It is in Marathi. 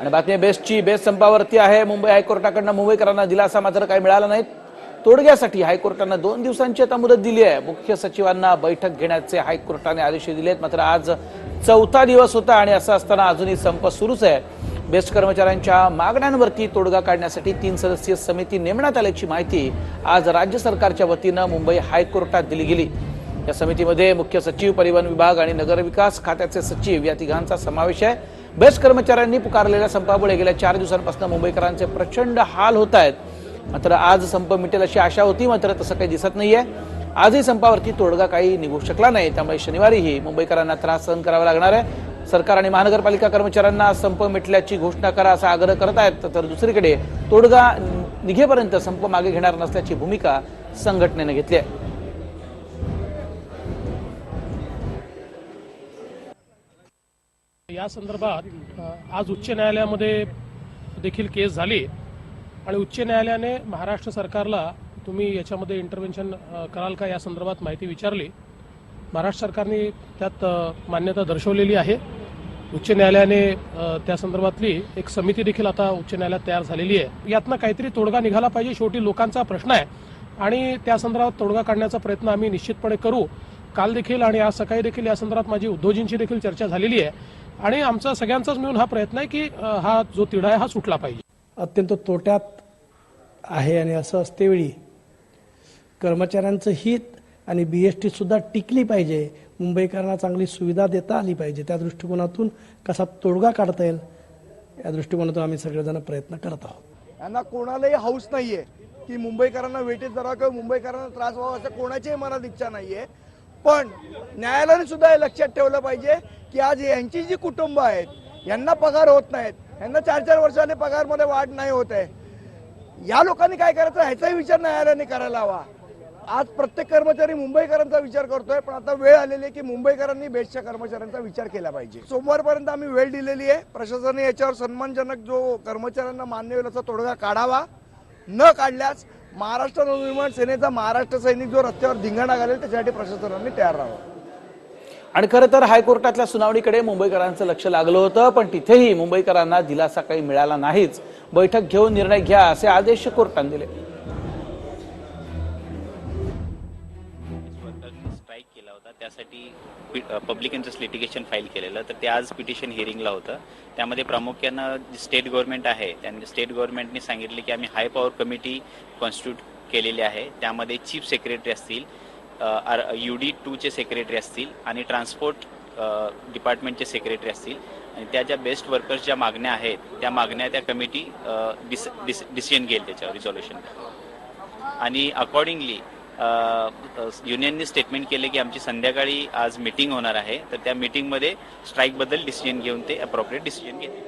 आणि बातमी बेस्टची बेस्ट संपावरती आहे. मुंबई हायकोर्टाकडनं मुंबईकरांना दिलासा मात्र काही मिळाला नाही तोडग्यासाठी हायकोर्टानं दोन दिवसांची आता मुदत दिली आहे. मुख्य सचिवांना बैठक घेण्याचे हायकोर्टाने आदेश दिले आहेत मात्र आज चौथा दिवस होता आणि असं असताना अजूनही संप सुरूच आहे. बेस्ट कर्मचाऱ्यांच्या मागण्यांवरती तोडगा काढण्यासाठी तीन सदस्यीय समिती नेमण्यात आल्याची माहिती आज राज्य सरकारच्या वतीनं मुंबई हायकोर्टात दिली गेली. या समितीमध्ये मुख्य सचिव परिवहन विभाग आणि नगरविकास खात्याचे सचिव या तिघांचा समावेश आहे. बेस्ट कर्मचाऱ्यांनी पुकारलेल्या संपामुळे गेल्या चार दिवसांपासून मुंबईकरांचे प्रचंड हाल होत आहेत. मात्र आज संप मिटेल अशी आशा होती मात्र तसं काही दिसत नाहीये. आजही संपावरती तोडगा काही निघू शकला नाही त्यामुळे शनिवारीही मुंबईकरांना त्रास सहन करावा लागणार आहे. सरकार आणि महानगरपालिका कर्मचाऱ्यांना संप मिटल्याची घोषणा करा असा आग्रह करत आहेत तर दुसरीकडे तोडगा निघेपर्यंत संप मागे घेणार नसल्याची भूमिका संघटनेनं घेतली आहे. या संदर्भात आज उच्च न्यायालयामध्ये देखील केस झाली. आणि उच्च न्यायालयाने महाराष्ट्र सरकारला तुम्ही याच्यामध्ये इंटरव्हेन्शन कराल का या संदर्भात माहिती विचारली. महाराष्ट्र सरकारने त्यात मान्यता दर्शवलेली आहे. उच्च न्यायालयाने त्या संदर्भातली एक समिती देखील आता उच्च न्यायालयात तयार झालेली आहे. यातनं काहीतरी तोडगा निघाला पाहिजे शेवटी लोकांचा प्रश्न आहे. आणि त्या संदर्भात तोडगा काढण्याचा प्रयत्न आम्ही निश्चितपणे करू. काल देखील आणि आज सकाळी देखील या संदर्भात माझी उद्योजींची देखील चर्चा झालेली आहे. आणि आमचा सगळ्यांचाच मिळून हा प्रयत्न आहे की हा जो तिढा आहे हा सुटला पाहिजे. अत्यंत तोट्यात आहे आणि असं असतेवेळी कर्मचाऱ्यांचं हित आणि बी एस टी सुद्धा टिकली पाहिजे. मुंबईकरांना चांगली सुविधा देता आली पाहिजे. त्या दृष्टिकोनातून कसा तोडगा काढता येईल या दृष्टिकोनातून आम्ही सगळेजण प्रयत्न करत आहोत. यांना कोणालाही हाऊस नाहीये की मुंबईकरांना वेटीत धरावं किंवा मुंबईकरांना त्रास व्हावा असं कोणाच्याही मनात इच्छा नाहीये. पण न्यायालयाने सुद्धा हे लक्षात ठेवलं पाहिजे की आज यांची जी कुटुंब आहेत यांना पगार होत नाहीत यांना चार चार वर्षाने पगारमध्ये वाढ नाही होत आहे. या लोकांनी काय करायचं? ह्याचाही विचार न्यायालयाने करायला हवा. आज प्रत्येक कर्मचारी मुंबईकरांचा विचार करतोय पण आता वेळ आलेली आहे की मुंबईकरांनी बेस्टच्या कर्मचाऱ्यांचा विचार केला पाहिजे. सोमवारपर्यंत आम्ही वेळ दिलेली आहे. प्रशासनाने याच्यावर सन्मानजनक जो कर्मचाऱ्यांना मान्य होईल असा तोडगा काढावा. न काढल्यास महाराष्ट्र नवनिर्माण सेनेचा महाराष्ट्र सैनिक जो रस्त्यावर धिंगाणा घालेल त्याच्यासाठी प्रशासनाने तयार राहावं. आणि खरं तर हायकोर्टातल्या सुनावणीकडे मुंबईकरांचं लक्ष लागलं होतं पण तिथेही मुंबईकरांना दिलासा काही मिळाला नाहीच. बैठक घेऊन निर्णय घ्या असे आदेश कोर्टाने दिले. स्ट्राईक केला होता. त्यासाठी पब्लिक इंटरेस्ट लिटिगेशन फाईल केलेलं. तर ते आज पिटिशन हिअरिंगला होतं. त्यामध्ये प्रामुख्यानं स्टेट गव्हर्नमेंट आहे त्यांनी स्टेट गव्हर्नमेंटने सांगितले की आम्ही हाय पॉवर कमिटी कॉन्स्टिट्यूट केलेली आहे. त्यामध्ये चीफ सेक्रेटरी असतील यू डी टूचे सेक्रेटरी असतील आणि ट्रान्सपोर्ट डिपार्टमेंटचे सेक्रेटरी असतील. आणि त्या ज्या बेस्ट वर्कर्स ज्या मागण्या आहेत त्या मागण्या त्या कमिटी डिस डिसिजन घेईल त्याच्यावर रिझॉल्युशन आणि अकॉर्डिंगली युनियननी स्टेटमेंट केले की आमची संध्याकाळी आज मीटिंग होणार आहे. तर त्या मीटिंगमध्ये स्ट्राईकबद्दल डिसिजन घेऊन ते अप्रोप्रिएट डिसिजन घेतील.